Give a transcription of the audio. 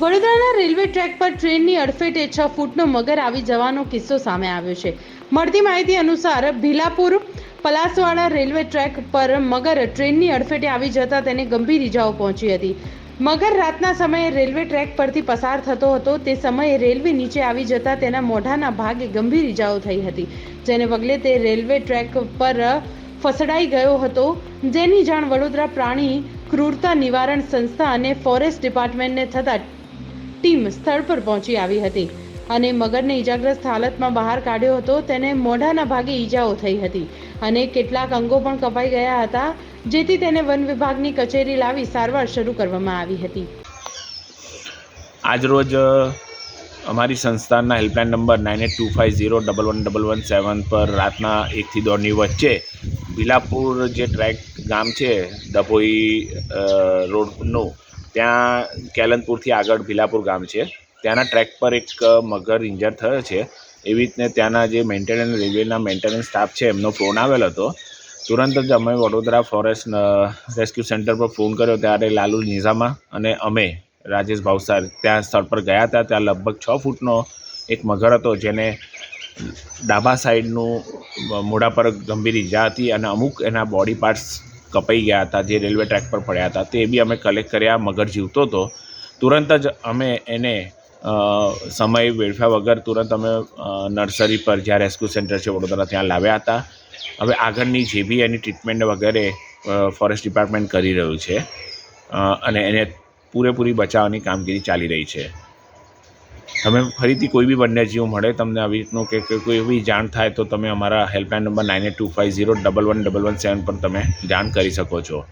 વડોદરાના railway track પર ટ્રેનની અડફેટે છ ફૂટનો મગર આવી જવાનો કિસ્સો સામે આવ્યો છે. મળતી માહિતી અનુસાર ભીલાપુર, પલાસવાડા રેલવે ટ્રેક પર મગર ટ્રેનની અડફેટે આવી જતા તેને ગંભીર ઇજાઓ પહોંચી હતી. મગર રાતના સમયે રેલવે ટ્રેક પરથી પસાર થતો હતો. તે સમયે રેલવે નીચે આવી જતા તેના મોઢાના ભાગે ગંભીર ઇજાઓ થઈ હતી. જેને પગલે તે રેલવે ટ્રેક પર ફસડાઈ ગયો હતો. જેની જાણ વડોદરા પ્રાણી ક્રૂરતા નિવારણ સંસ્થા અને ફોરેસ્ટ ડિપાર્ટમેન્ટને થતાં ટીમ સ્થળ પર પહોંચી આવી હતી અને મગરને ઈજાગ્રસ્ત હાલતમાં બહાર કાઢ્યો હતો તેને મોઢાના ભાગે ઈજાઓ થઈ હતી અને કેટલાક અંગો પણ કપાઈ ગયા હતા જેથી તેને વન વિભાગની કચેરી લાવી સારવાર શરૂ કરવામાં આવી હતી. આજરોજ અમારી સંસ્થાના helpline number nine eight two five zero double one double one seven પર રાતના એકથી દોઢની વચ્ચે ભીલાપુર જે ટ્રેક ગામ છે ડભોઈ અ, રોડનું ત્યાં કેલનપુરથી આગળ ભીલાપુર ગામ છે. ત્યાંના ટ્રેક પર એક મગર ઇન્જર થયો છે. એવી રીતને ત્યાંના જે મેન્ટેનન્સ, રેલવેના મેન્ટેનન્સ સ્ટાફ છે, એમનો ફોન આવેલો હતો. તુરંત જ અમે વડોદરા ફોરેસ્ટ રેસ્ક્યુ સેન્ટર પર ફોન કર્યો. ત્યારે લાલુ નિઝામા અને અમે, રાજેશ ભાવસાર, ત્યાં સ્થળ પર ગયા હતા. ત્યાં લગભગ છ ફૂટનો એક મગર હતો, જેને ડાબા સાઈડનું મોઢા પર ગંભીર ઈજા હતી અને અમુક એના બોડી પાર્ટ્સ કપાઈ ગયા હતા, જે રેલવે ટ્રેક પર પડ્યા હતા, તે બી અમે કલેક્ટ કર્યા મગર જીવતો હતો. તુરંત જ અમે એને સમય વેડફ્યા વગર તુરંત અમે નર્સરી પર જ્યાં રેસ્ક્યુ સેન્ટર છે વડોદરા ત્યાં લાવ્યા હતા. હવે આગળની જે બી એની ટ્રીટમેન્ટ વગેરે ફોરેસ્ટ ડિપાર્ટમેન્ટ કરી રહ્યું છે અને એને પૂરેપૂરી બચાવવાની કામગીરી ચાલી રહી છે. તમે ફરીથી કોઈ બી વન્યજીવ મળે, તમને આવી રીતનું કે કોઈ એવી જાણ થાય, તો તમે અમારા helpline number nine eight two five zero double one double one seven પર તમે જાણ કરી શકો છો.